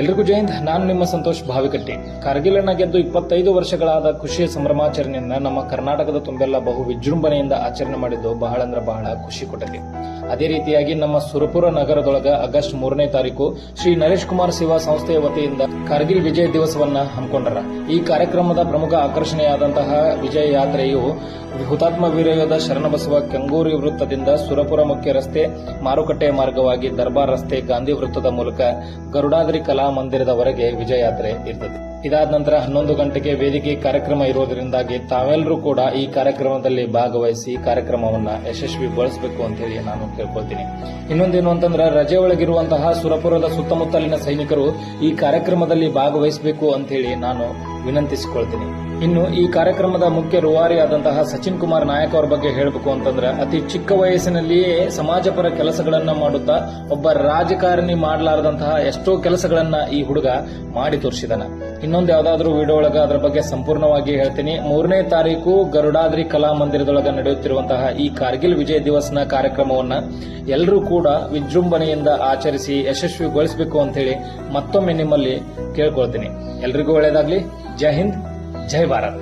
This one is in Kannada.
ಎಲ್ರಿಗೂ ಜೈಂದ್. ನಾನು ನಿಮ್ಮ ಸಂತೋಷ್ ಭಾವಿಕಟ್ಟಿ. ಕಾರ್ಗಿಲನ್ನ ಗೆದ್ದು ಇಪ್ಪತ್ತೈದು ವರ್ಷಗಳಾದ ಖುಷಿಯ ಸಂಭ್ರಮಾಚರಣೆಯನ್ನ ನಮ್ಮ ಕರ್ನಾಟಕದ ತುಂಬೆಲ್ಲ ಬಹು ವಿಜೃಂಭಣೆಯಿಂದ ಆಚರಣೆ ಮಾಡಿದ್ದು ಬಹಳ ಅಂದ್ರೆ ಬಹಳ ಖುಷಿ ಕೊಟ್ಟಿದೆ ಅದೇ ರೀತಿಯಾಗಿ ನಮ್ಮ ಸುರಪುರ ನಗರದೊಳಗ ಆಗಸ್ಟ್ ಮೂರನೇ ತಾರೀಕು ಶ್ರೀ ನರೇಶ್ ಕುಮಾರ್ ಸೇವಾ ಸಂಸ್ಥೆಯ ವತಿಯಿಂದ ಕಾರ್ಗಿಲ್ ವಿಜಯ ದಿವಸವನ್ನ ಹಮ್ಮಿಕೊಂಡರ. ಈ ಕಾರ್ಯಕ್ರಮದ ಪ್ರಮುಖ ಆಕರ್ಷಣೆಯಾದಂತಹ ವಿಜಯ ಯಾತ್ರೆಯು ಹುತಾತ್ಮ ವೀರಯೋಧ ಶರಣಬಸವ ಕೆಂಗೂರಿ ವೃತ್ತದಿಂದ ಸುರಪುರ ಮುಖ್ಯ ರಸ್ತೆ ಮಾರುಕಟ್ಟೆ ಮಾರ್ಗವಾಗಿ ದರ್ಬಾರ್ ರಸ್ತೆ ಗಾಂಧಿ ವೃತ್ತದ ಮೂಲಕ ಗರುಡಾದ್ರಿ ಕಲಾ ಮಂದಿರದವರೆಗೆ ವಿಜಯ ಯಾತ್ರೆ ಇರ್ತದೆ. ಇದಾದ ನಂತರ ಹನ್ನೊಂದು ಗಂಟೆಗೆ ವೇದಿಕೆ ಕಾರ್ಯಕ್ರಮ ಇರುವುದರಿಂದಾಗಿ ತಾವೆಲ್ಲರೂ ಕೂಡ ಈ ಕಾರ್ಯಕ್ರಮದಲ್ಲಿ ಭಾಗವಹಿಸಿ ಕಾರ್ಯಕ್ರಮವನ್ನ ಯಶಸ್ವಿಗೊಳಿಸಬೇಕು ಅಂತ ಹೇಳಿ ನಾನು ಕೇಳ್ಕೊಳ್ತೀನಿ. ಇನ್ನೊಂದೇನು ಅಂತಂದ್ರೆ ರಜೆ ಒಳಗಿರುವಂತಹ ಸುರಪುರದ ಸುತ್ತಮುತ್ತಲಿನ ಸೈನಿಕರು ಈ ಕಾರ್ಯಕ್ರಮದಲ್ಲಿ ಭಾಗವಹಿಸಬೇಕು ಅಂತ ಹೇಳಿ ನಾನು ವಿನಂತಿಸಿಕೊಳ್ತೀನಿ. ಇನ್ನು ಈ ಕಾರ್ಯಕ್ರಮದ ಮುಖ್ಯ ರೂವಾರಿಯಾದಂತಹ ಸಚಿನ್ ಕುಮಾರ್ ನಾಯಕ್ ಅವರ ಬಗ್ಗೆ ಹೇಳಬೇಕು ಅಂತಂದ್ರೆ ಅತಿ ಚಿಕ್ಕ ವಯಸ್ಸಿನಲ್ಲಿಯೇ ಸಮಾಜಪರ ಕೆಲಸಗಳನ್ನ ಮಾಡುತ್ತಾ ಒಬ್ಬ ರಾಜಕಾರಣಿ ಮಾಡಲಾರದಂತಹ ಎಷ್ಟೋ ಕೆಲಸಗಳನ್ನ ಈ ಹುಡುಗ ಮಾಡಿ ತೋರಿಸಿದನ. ಇನ್ನೊಂದು ಯಾವ್ದಾದ್ರು ವಿಡಿಯೋ ಒಳಗ ಅದರ ಬಗ್ಗೆ ಸಂಪೂರ್ಣವಾಗಿ ಹೇಳ್ತೀನಿ. ಮೂರನೇ ತಾರೀಕು ಗರುಡಾದ್ರಿ ಕಲಾ ಮಂದಿರದೊಳಗ ನಡೆಯುತ್ತಿರುವಂತಹ ಈ ಕಾರ್ಗಿಲ್ ವಿಜಯ ದಿವಸ್ನ ಕಾರ್ಯಕ್ರಮವನ್ನ ಎಲ್ಲರೂ ಕೂಡ ವಿಜೃಂಭಣೆಯಿಂದ ಆಚರಿಸಿ ಯಶಸ್ವಿಗೊಳಿಸಬೇಕು ಅಂತ ಹೇಳಿ ಮತ್ತೊಮ್ಮೆ ನಿಮ್ಮಲ್ಲಿ ಕೇಳ್ಕೊಳ್ತೀನಿ. ಎಲ್ರಿಗೂ ಒಳ್ಳೇದಾಗ್ಲಿ. ಜೈ ಹಿಂದ್, ಜೈ ಭಾರತ್.